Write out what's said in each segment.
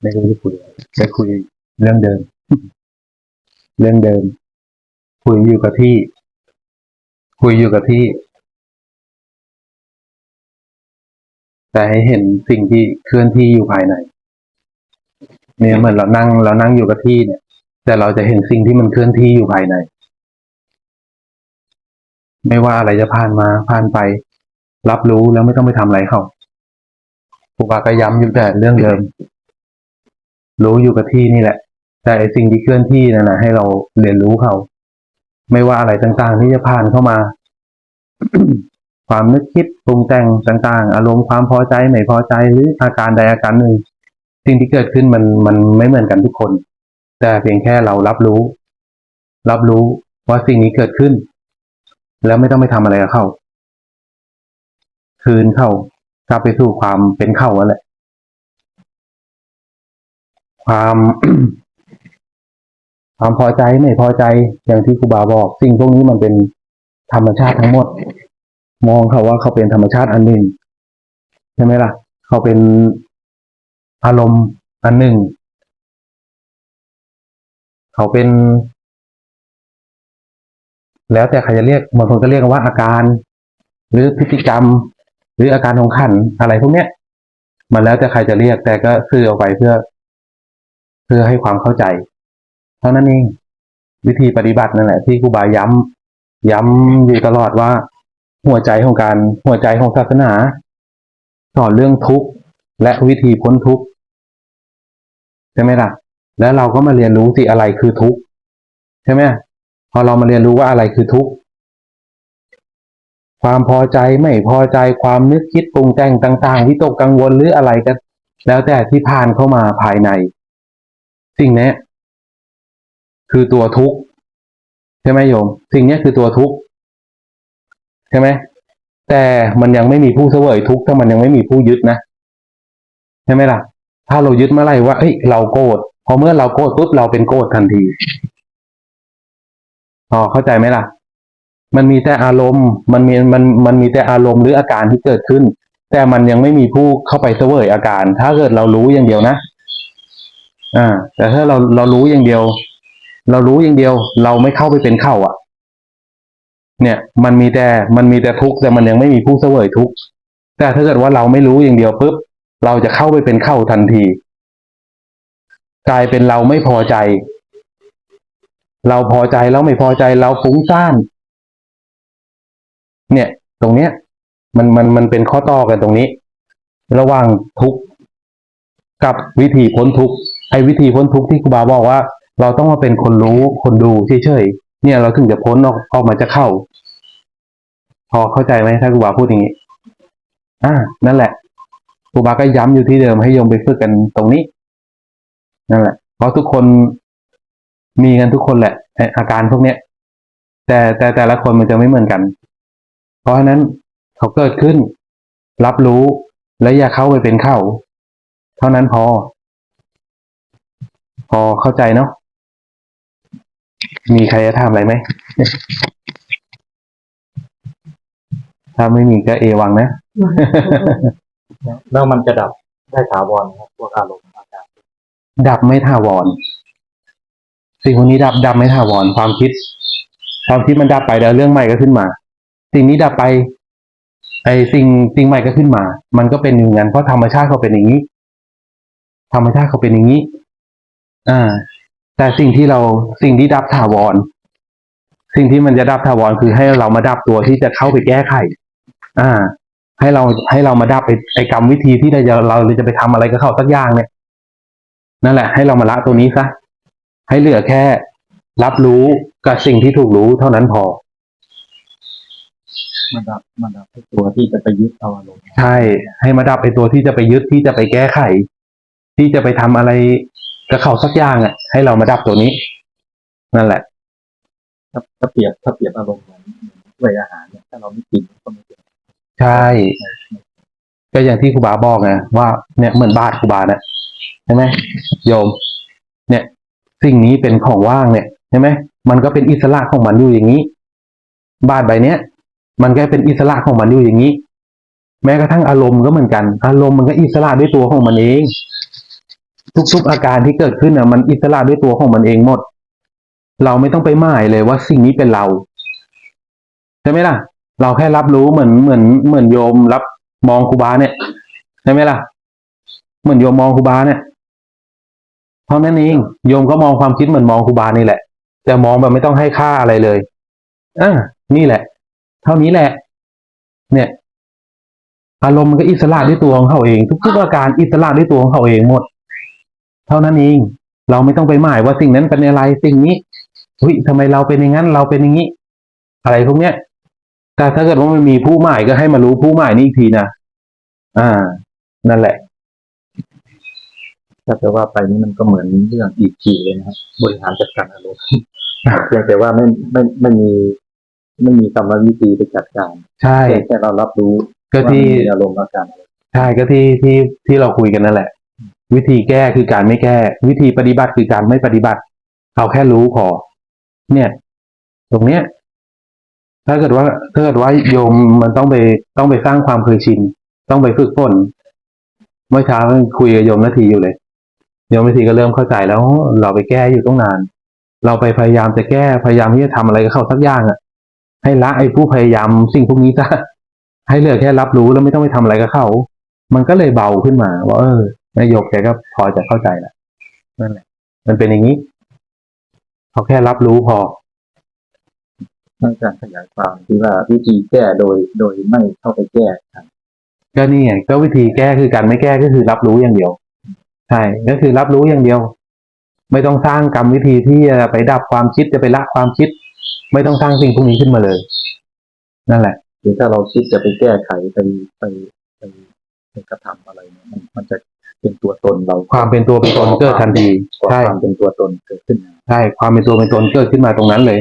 ไม่รู้จะคุยจะคุยเรื่องเดิม เรื่องเดิม คุยอยู่กับที่ คุยอยู่กับที่ แต่ให้เห็นสิ่งที่เคลื่อนที่อยู่ภายในเนี่ยเหมือนเรานั่งเรานั่งอยู่กับที่เนี่ย แต่เราจะเห็นสิ่งที่มันเคลื่อนที่อยู่ภายใน ไม่ว่าอะไรจะผ่านมาผ่านไป รับรู้แล้วไม่ต้องไปทำอะไรเขา ครูบาก็ย้ำอยู่แต่เรื่องเดิม รู้อยู่กับที่นี่แหละ แต่ไอสิ่งที่เคลื่อนที่นั่นนะให้เราเรียนรู้เขา ไม่ว่าอะไรต่างๆที่จะผ่านเข้ามา ความนึกคิดปรุงแต่งต่าง ๆ อารมณ์ความพอใจไม่พอใจหรืออาการใดอาการหนึ่ง สิ่งที่เกิดขึ้นมันมันไม่เหมือนกันทุกคน แต่เพียงแค่เรารับรู้ รับรู้ว่าสิ่งนี้เกิดขึ้น แล้วไม่ต้องไปทำอะไรกับเขาคืนเข้า กลับไปสู่ความเป็นเข้าแล้วแหละ ความความพอใจไม่พอใจอย่างที่ครูบาบอกสิ่งพวกนี้มันเป็นธรรมชาติทั้งหมด มองเขาว่าเขาเป็นธรรมชาติอันหนึ่งใช่ไหมล่ะ เขาเป็นอารมณ์อันหนึ่ง เขาเป็น แล้วแต่ใครจะเรียกบางคนก็เรียกว่าอาการ หรือพฤติกรรม หรืออาการของขันอะไรพวกเนี้ยมันแล้วแต่ใครจะเรียกแต่ก็สื่อออกไปเพื่อ เพื่อให้ความเข้าใจ เท่านั้นเองวิธีปฏิบัตินั่นแหละที่ครูบาย้ำย้ำอยู่ตลอดว่า หัวใจของการหัวใจของศาสนาสอนเรื่องทุกข์และวิธีพ้นทุกข์ใช่ไหมล่ะ แล้วเราก็มาเรียนรู้สิอะไรคือทุกข์ใช่ไหมพอเรามาเรียนรู้ว่าอะไรคือทุกข์ ความพอใจไม่พอใจความนึกคิดปรุงแต่งต่างๆวิตกกังวลหรืออะไรก็แล้วแต่ที่ผ่านเข้ามาภายใน สิ่งนี้คือตัวทุกข์ใช่ไหมโยม สิ่งนี้คือตัวทุกข์ใช่ไหมแต่มันยังไม่มีผู้เสวยทุกข์ถ้ามันยังไม่มีผู้ยึดนะใช่ไหมล่ะ ถ้าเรายึดเมื่อไหร่ว่าเอ้ยเราโกรธพอเมื่อเราโกรธปุ๊บเราเป็นโกรธทันทีพอเข้าใจไหมล่ะ มันมีแต่อารมณ์ มันมีมันมันมีแต่อารมณ์หรืออาการที่เกิดขึ้น แต่มันยังไม่มีผู้เข้าไปเสวยอาการ ถ้าเกิดเรารู้อย่างเดียวนะ อ่า แต่ถ้าเราเรารู้อย่างเดียว เรารู้อย่างเดียว เราไม่เข้าไปเป็นเข้าอะ เนี่ยมันมีแต่มันมีแต่ทุกข์แต่มันยังไม่มีผู้เสวยทุกข์แต่ถ้าเกิดว่าเราไม่รู้อย่างเดียวปุ๊บเราจะเข้าไปเป็นเข้าทันที กลายเป็นเราไม่พอใจ เราพอใจแล้วไม่พอใจเราฟุ้งซ่าน เนี่ย ตรงเนี้ย มันมันมันเป็นข้อต่อกันตรงนี้ ระหว่างทุกข์กับวิธีพ้นทุกข์ไอ้วิธีพ้นทุกข์ที่ครูบาบอกว่า เราต้องมาเป็นคนรู้คนดูเฉยๆเนี่ยเราถึงจะพ้นออกออกมาจะเข้า พอเข้าใจไหมถ้าครูบาพูดอย่างนี้อ่านั่นแหละครูบาก็ย้ำอยู่ที่เดิมให้โยมไปฝึกกันตรงนี้นั่นแหละเพราะทุกคนมีกันทุกคนแหละอาการพวกเนี้ยแต่แต่แต่ละคนมันจะไม่เหมือนกัน เพราะฉะนั้นเขาเกิดขึ้น รับรู้และอย่าเข้าไปเป็นเข้า เท่านั้นพอ พอเข้าใจเนาะมีใครจะถามอะไรไหมถ้าไม่มีก็เอวังนะ แล้วมันจะดับได้ถาวรไหมครับพวกอารมณ์อาการดับไม่ถาวร สิ่งพวกนี้ดับดับไม่ถาวรความคิด ความคิดมันดับไปแล้วเรื่องใหม่ก็ขึ้นมา สิ่งนี้ดับไป ไอ้สิ่งสิ่งใหม่ก็ขึ้นมา มันก็เป็นอย่างนั้นเพราะธรรมชาติเขาเป็นอย่างนี้ ธรรมชาติเขาเป็นอย่างนี้ อ่า แต่สิ่งที่เราสิ่งที่ดับถาวร สิ่งที่มันจะดับถาวรคือให้เรามาดับตัวที่จะเข้าไปแก้ไข อ่า ให้เราให้เรามาดับไอ้ไอ้กรรมวิธีที่เราจะเราจะไปทำอะไรกับเขาสักอย่างเนี่ยนั่นแหละ ให้เรามาละตัวนี้ซะให้เหลือแค่รับรู้กับสิ่งที่ถูกรู้เท่านั้นพอ มันดับมันดับให้ตัวที่จะไปยึดเอาอารมณ์ใช่ ให้มาดับไอ้ตัวที่จะไปยึดที่จะไปแก้ไข ที่จะไปทำอะไรกับเขาสักอย่างอะ ให้เรามาดับตัวนี้ นั่นแหละ ถ้าถ้าเปรียบถ้าเปรียบอารมณ์เหมือนเหมือนด้วยอาหารเนี่ยถ้าเราไม่กินก็ไม่เป็นใช่ก็อย่างที่ครูบาบอกไงว่าเนี่ยเหมือนบาทครูบาเนี่ยใช่ไหมโยม เนี่ย สิ่งนี้เป็นของว่างเนี่ยใช่ไหมมันก็เป็นอิสระของมันอยู่อย่างนี้ บาทใบเนี้ย มันก็เป็นอิสระของมันอยู่อย่างนี้ แม้กระทั่งอารมณ์ก็เหมือนกัน อารมณ์มันก็อิสระด้วยตัวของมันเอง ทุกๆอาการที่เกิดขึ้นอะ มันอิสระด้วยตัวของมันเองหมด เราไม่ต้องไปหมายเลยว่าสิ่งนี้เป็นเราใช่ไหมล่ะ เราแค่รับรู้เหมือนเหมือนเหมือนโยมรับมองครูบาเนี่ยใช่ไหมล่ะ เหมือนโยมมองครูบาเนี่ยเท่านั้นเองโยมก็มองความคิดเหมือนมองครูบานี่แหละ แต่มองแบบไม่ต้องให้ค่าอะไรเลยอ่านี่แหละ เท่านี้แหละ เนี่ยอารมณ์มันก็อิสระด้วยตัวของเขาเอง ทุกๆอาการอิสระด้วยตัวของเขาเองหมด เท่านั้นเอง เราไม่ต้องไปหมายว่าสิ่งนั้นเป็นอะไรสิ่งนี้อุ้ยทำไมเราเป็นอย่างนั้น เราเป็นอย่างนี้ อะไรพวกเนี้ยแต่ถ้าเกิดว่ามันมีผู้หมายก็ให้มารู้ผู้หมายนี่อีกทีนะอ่า นั่นแหละถ้าจะว่าไปนี่มันก็เหมือนเรื่องอีกทีเลยนะครับบริหารจัดการอารมณ์เพียงแต่ว่าไม่ไม่ไม่มี ไม่มีกรรมวิธีไปจัดการใช่แค่แค่เรารับรู้ก็ว่าที่มีอารมณ์อาการอะไรใช่ก็ที่ที่ที่เราคุยกันนั่นแหละ วิธีแก้คือการไม่แก้ วิธีปฏิบัติคือการไม่ปฏิบัติ เอาแค่รู้พอเนี่ย ตรงเนี้ย ถ้าเกิดว่าถ้าเกิดว่าโยมมันต้องไปต้องไปสร้างความเคยชินต้องไปฝึกฝนเมื่อเช้าคุยกับโยมนาทีอยู่เลยโยมนาทีก็เริ่มเข้าใจแล้ว เราไปแก้อยู่ต้องนาน เราไปพยายามจะแก้พยายามที่จะทำอะไรกับเขาสักอย่างอะ ให้ละไอ้ผู้พยายามสิ่งพวกนี้ซะให้เหลือแค่รับรู้แล้วไม่ต้องไปทำอะไรกับเขา มันก็เลยเบาขึ้นมาว่าเออนายกแกก็พอจะเข้าใจแล้วนั่นแหละ มันเป็นอย่างนี้เขาแค่รับรู้พอในการขยายความที่ว่าวิธีแก้โดยโดยไม่เข้าไปแก้ครับก็นี่ไงก็วิธีแก้คือการไม่แก้ก็คือรับรู้อย่างเดียวใช่ก็คือรับรู้อย่างเดียว ไม่ต้องสร้างกรรมวิธีที่จะไปดับความคิดจะไปละความคิด ไม่ต้องสร้างสิ่งพวกนี้ขึ้นมาเลย นั่นแหละหรือถ้าเราคิดจะไปแก้ไขไปไปไปไปกระทำอะไรเนี่ยมันมันจะเป็นตัวตนเราความเป็นตัวเป็นตนเกิดทันทีใช่ความเป็นตัวตนเกิดขึ้นใช่ความเป็นตัวเป็นตนเกิดขึ้นมาตรงนั้นเลย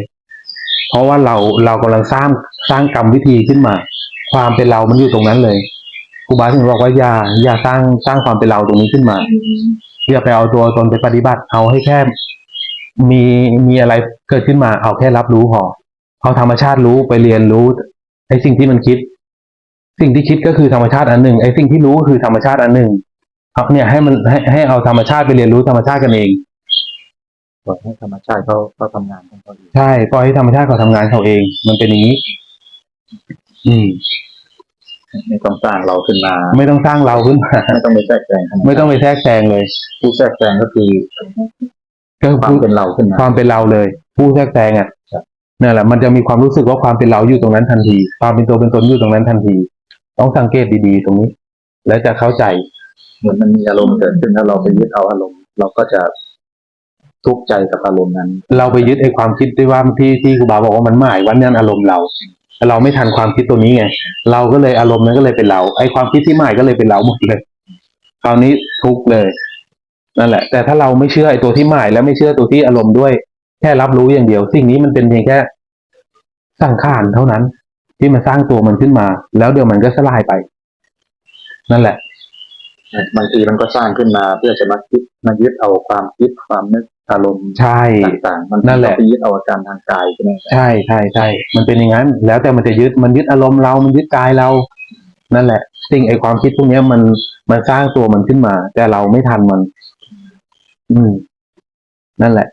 เพราะว่าเราเรากำลังสร้างสร้างกรรมวิธีขึ้นมา ความเป็นเรามันอยู่ตรงนั้นเลยครูบาถึงบอกว่าอย่าอย่าสร้างสร้างความเป็นเราตรงนี้ขึ้นมาอย่าไปเอาตัวตนไปปฏิบัติเอาให้แค่ มีมีอะไรเกิดขึ้นมาเอาแค่รับรู้พอเอาธรรมชาติรู้ไปเรียนรู้ไอ้สิ่งที่มันคิด สิ่งที่คิดก็คือธรรมชาติอันหนึ่งไอ้สิ่งที่รู้ก็คือธรรมชาติอันหนึ่งครับเนี่ยให้มันให้ให้เอาธรรมชาติไปเรียนรู้ธรรมชาติกันเองปล่อยให้ธรรมชาติเขาเขาทำงานของเขาเองใช่ปล่อยให้ธรรมชาติเขาทำงานเขาเอง มันเป็นอย่างนี้ อืมไม่ต้องสร้างเราขึ้นมา ไม่ต้องสร้างเราขึ้นมา ไม่ต้องไปแทรกแซงธรรชาติไม่ต้องไปแทรกแซงเลย ผู้แทรกแซงก็คือ ก็ความพูดเป็นเราขึ้นมาความเป็นเราเลย ผู้แทรกแซงอะครับนั่นแหละมันจะมีความรู้สึกว่าความเป็นเราอยู่ตรงนั้นทันที ความเป็นตัวเป็นตนอยู่ตรงนั้นทันที ต้องสังเกตดีๆตรงนี้ แล้วจะเข้าใจ เหมือนมันมีอารมณ์เกิดขึ้นแล้วเราไปยึดเอาอารมณ์ เราก็จะทุกข์ใจกับอารมณ์นั้น เราไปยึดไอ้ความคิดที่ว่าที่ที่ครูบาบอกว่ามันหมายว่านั่นอารมณ์เราแต่เราไม่ทันความคิดตัวนี้ไง เราก็เลยอารมณ์นั้นก็เลยเป็นเรา ไอ้ความคิดที่หมายก็เลยเป็นเราหมดเลย คราวนี้ทุกข์เลย นั่นแหละ แต่ถ้าเราไม่เชื่อไอ้ตัวที่หมาย และไม่เชื่อตัวที่อารมณ์ด้วย แค่รับรู้อย่างเดียว สิ่งนี้มันเป็นเพียงแค่สังขารเท่านั้น ที่มาสร้างตัวมันขึ้นมา แล้วเดี๋ยวมันก็สลายไป นั่นแหละบางทีมันก็สร้างขึ้นมาเพื่อจะมาคิดมายึดเอาความคิดความนึกอารมณ์ใช่ต่างๆมันนั่นแหละก็ไปยึดเอาอาการทางกายใช่ไหมใช่ใช่ใช่มันเป็นอย่างนั้น แล้วแต่มันจะยึดมันยึดอารมณ์เรา มันยึดกายเรา นั่นแหละ สิ่งไอความคิดพวกเนี้ยมันมันสร้างตัวมันขึ้นมา แต่เราไม่ทันมันอืม นั่นแหละ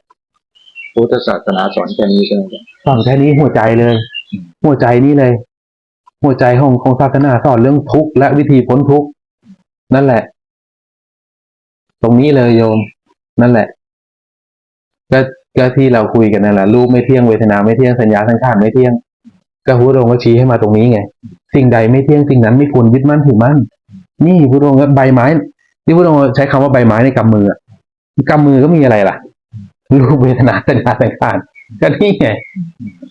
พุทธศาสนาสอนแค่นี้ใช่ไหมครับสอนแค่นี้หัวใจเลย หัวใจนี้เลย หัวใจของของศาสนาสอนเรื่องทุกข์และวิธีพ้นทุกข์นั่นแหละ ตรงนี้เลยโยม นั่นแหละ ก็ก็ที่เราคุยกันนั่นแหละรูปไม่เที่ยงเวทนาไม่เที่ยงสัญญาสังขารไม่เที่ยงก็พุทธองค์ก็ชี้ให้มาตรงนี้ไงสิ่งใดไม่เที่ยงสิ่งนั้นไม่ควรยึดมั่นถือมั่นนี่พุทธองค์ก็ใบไม้ ที่พุทธองค์ใช้คำว่าใบไม้ในกำมืออะกำมือก็มีอะไรล่ะ รูปเวทนาสัญญาสังขารก็นี่ไง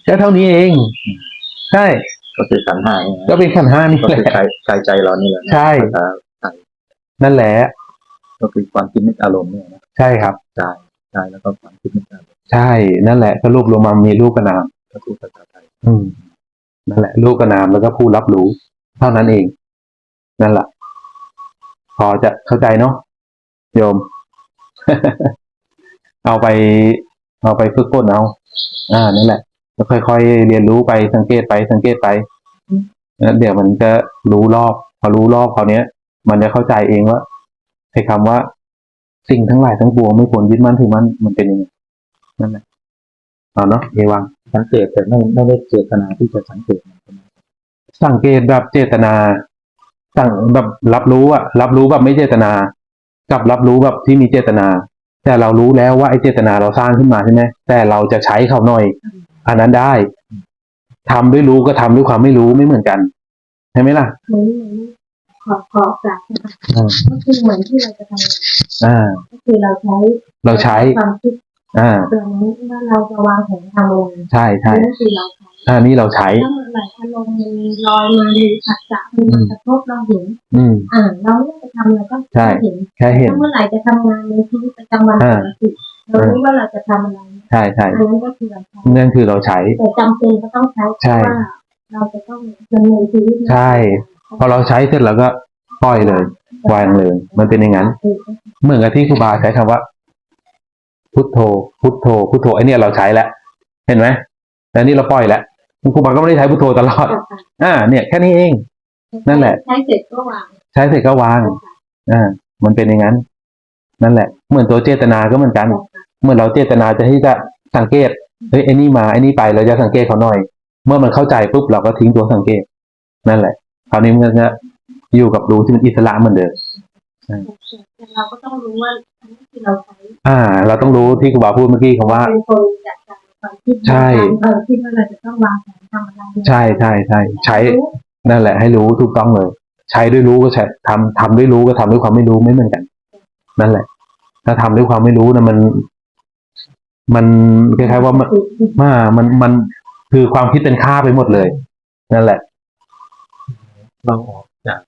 แค่เท่านี้เอง ใช่ ก็คือขันธ์ห้าเนี่ยนะก็เป็นขันธ์ห้านี่ก็แหคือละกายกายใจเรานี่แหละนะใช่ภาษาไทยนั่นแหละ ก็คือความคิดนึกอารมณ์เนี่ยนะใช่ครับกายกายแล้วก็ความคิดนึกอารมณ์ใช่ นั่นแหละสรุปรวมมามีรูปกับนามก็คือภาษาไทยอืมนั่นแหละ รูปกับนามแล้วก็ผู้รับรู้ เท่านั้นเอง นั่นแหละพอจะเข้าใจเนาะโยม เอาไป เอาไปฝึกฝนเอา อ่านั่นแหละแล้วค่อยๆเรียนรู้ไปสังเกตไปสังเกตไปแล้วเดี๋ยวมันจะรู้รอบพอรู้รอบคราวเนี้ย มันจะเข้าใจเองว่าไอ้คำว่า สิ่งทั้งหลายทั้งปวงไม่ควรยึดมั่นถือมั่นมันเป็นยังไงนั่นแหละเอาเนาะเอวังสังเกตแต่ไม่ไม่ได้เจตนาที่จะสังเกตมันใช่ไหมสังเกตแบบเจตนาสั่งแบบรับรู้อะรับรู้แบบไม่เจตนา กับรับรู้แบบที่มีเจตนา แต่เรารู้แล้วว่าไอ้เจตนาเราสร้างขึ้นมาใช่ไหมแต่เราจะใช้เขาหน่อย อันนั้นได้ทำด้วยรู้ก็ทำด้วยความไม่รู้ไม่เหมือนกันใช่ไหมล่ะเหมือนเหมือนขอขอกลับนะคะอืมก็คือเหมือนที่เราจะทำงานอ่าก็คือเราใช้ เราใช้ความคิดอ่าตัวนี้ว่าเราจะวางแผนทำงานใช่ใช่นี่คือเราใช้ อ่านี่เราใช้ ถ้าเมื่อไหร่อารมณ์มันลอยมาหรือผัสสะมันมากระทบเราเห็นอืม อ่าเราไม่ได้ทำเราก็ใช่ เห็นแค่เห็น ถ้าเมื่อไหร่จะทำงานในชีวิตประจำวันปอ่ากติเรารู้ว่าเราจะทำอะไรใช่ใช่อันนั้นก็คือเราใช้นั่นคือเราใช้ แต่จำเป็นก็ต้องใช้เพใช่ ราะว่าเราจะต้องดำเนินชีวิตใช่ พอเราใช้เสร็จแล้วก็ปล่อยเลย วางเลย มันเป็นอย่างนั้น เหมือนกับที่ครูบาใช้คำว่า พุทโธ พุทโธ พุทโธไอเนี่ยเราใช้แล้ว เห็นไหมแต่นี่เราปล่อยแล้ว ครูบาก็ไม่ได้ใช้พุทโธตลอด อ่า เนี่ยแค่นี้เอง นั่นแหละ ใช้เสร็จก็วาง ใช้เสร็จก็วาง อ่า มันเป็นอย่างนั้น นั่นแหละ เหมือนตัวเจตนาก็เหมือนกัน เมื่อเราเจตนาจะที่จะสังเกต เฮ้ยไอ้นี่มาไอ้นี่ไปเราจะสังเกตเขาหน่อย เมื่อมันเข้าใจปุ๊บเราก็ทิ้งตัวสังเกต นั่นแหละ คราวนี้มันก็จะอยู่กับรู้ที่มันอิสระเหมือนเดิมแต่เราก็ต้องรู้ว่าอันนี้คือเราใช้ อ่า เราต้องรู้ที่ครูบาพูดเมื่อกี้คำว่าเป็นคนจัดการ ความคิดใช่ เออคิดว่าเราจะต้องวางแผนทำอะไรใช่ใช่ใช่ใช้นั่นแหละ ให้รู้ถูกต้องเลย ใช้ด้วยรู้ก็ใช้ทำทำด้วยรู้ก็ทำด้วยความไม่รู้ไม่เหมือนกัน นั่นแหละ ถ้าทำด้วยความไม่รู้นะมัน มันคล้ายๆว่ามัน มามันมันคือความคิดเป็นค่าไปหมดเลย นั่นแหละ เราออกจาก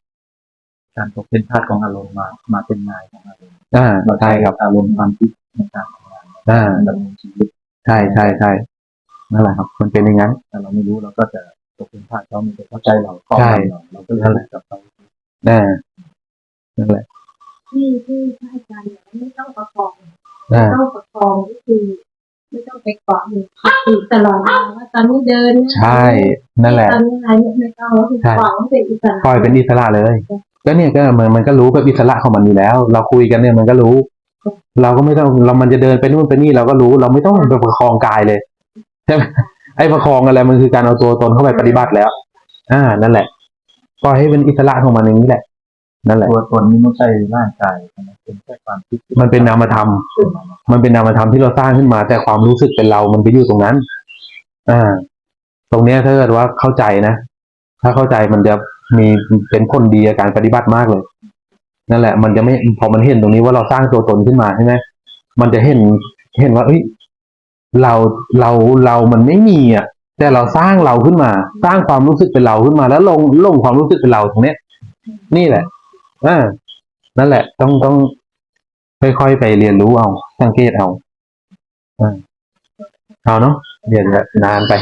การตกเป็นทาสของอารมณ์มา มาเป็นนายของอารมณ์อ่าเราใช่ครับ อารมณ์ความคิดในการทำงานอ่า ดำเนินชีวิต ใช่ใช่ใช่นั่นแหละครับ มันเป็นอย่างนั้น แต่เราไม่รู้เราก็จะตกเป็นทาสเขาไม่ได้เข้าใจเราครอบใช่งำเราเราก็เลยอยู่กับเขาอ่านั่นแหละที่ที่พระอาจารย์บอกว่าไม่ต้องประคองอ่าไม่ต้องประคองก็คือไม่ต้องไปเกาะอยู่ติดตลอดเวลาว่าตอนนี้เดินนะใช่ นั่นแหละตอนนี้อะไรเนี่ยไม่ต้องก็คือใช่ปล่อยให้เป็นอิสระปล่อยเป็นอิสระเลย ก็เนี่ยก็มันมันก็รู้แบบอิสระของมันอยู่แล้ว เราคุยกันเนี่ยมันก็รู้ เราก็ไม่ต้องเรามันจะเดินไปนู่นไปนี่เราก็รู้ เราไม่ต้องไปประคองกายเลยใช่ไหมไอ้ประคองอะไรมันคือการเอาตัวตนเข้าไปปฏิบัติแล้ว อ่า นั่นแหละปล่อยให้เป็นอิสระของมันอย่างนี้แหละ นั่นแหละตัวตนนี้ไม่ใช่ร่างกายมันเป็นแค่ความคิดมันเป็นนามธรรม มันเป็นนามธรรมที่เราสร้างขึ้นมา แต่ความรู้สึกเป็นเรา มันไปอยู่ตรงนั้น อ่า ตรงเนี้ยถ้าเกิดว่าเข้าใจนะถ้าเข้าใจมันจะมีเป็นผลดีกับการปฏิบัติมากเลย นั่นแหละ มันจะไม่พอมันเห็นตรงนี้ว่าเราสร้างตัวตนขึ้นมาใช่ไหมมันจะเห็นเห็นว่าเอ้ยเราเราเรามันไม่มีอะ แต่เราสร้างเราขึ้นมา สร้างความรู้สึกเป็นเราขึ้นมา แล้วลงลงความรู้สึกเป็นเราตรงเนี้ย นี่แหละอ่านั่นแหละ ต้องต้องค่อยๆไปเรียนรู้เอา สังเกตเอาอ่าเอาเนาะเดี๋ยวนานไป